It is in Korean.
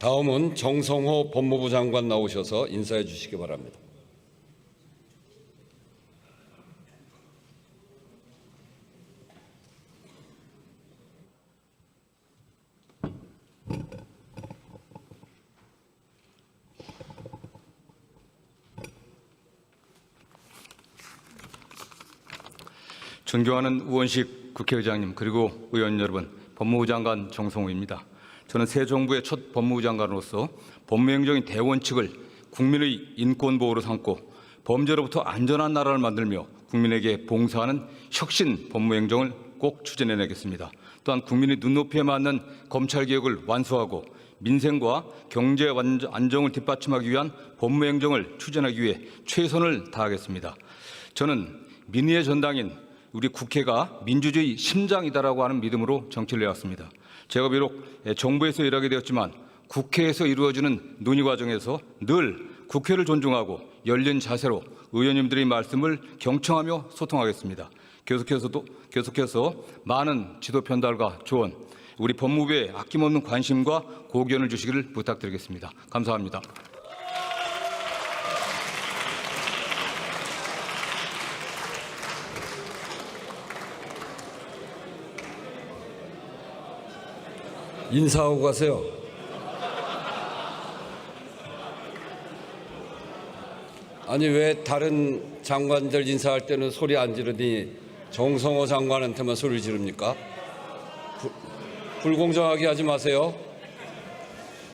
다음은 정성호 법무부 장관 나오셔서 인사해 주시기 바랍니다. 존경하는 우원식 국회의장님 그리고 의원 여러분, 법무부 장관 정성호입니다. 저는 새 정부의 첫 법무부 장관으로서 법무행정의 대원칙을 국민의 인권 보호로 삼고 범죄로부터 안전한 나라를 만들며 국민에게 봉사하는 혁신 법무행정을 꼭 추진해내겠습니다. 또한 국민의 눈높이에 맞는 검찰 개혁을 완수하고 민생과 경제 완- 안정을 뒷받침하기 위한 법무행정을 추진하기 위해 최선을 다하겠습니다. 저는 민의의 전당인 우리 국회가 민주주의 심장이다라고 하는 믿음으로 정치를 해왔습니다. 제가 비록 정부에서 일하게 되었지만 국회에서 이루어지는 논의 과정에서 늘 국회를 존중하고 열린 자세로 의원님들의 말씀을 경청하며 소통하겠습니다. 계속해서도 계속해서 많은 지도 편달과 조언, 우리 법무부에 아낌없는 관심과 고견을 주시기를 부탁드리겠습니다. 감사합니다. 인사하고 가세요. 아니 왜 다른 장관들 인사할 때는 소리 안 지르니 정성호 장관한테만 소리 지릅니까? 불- 불공정하게 하지 마세요.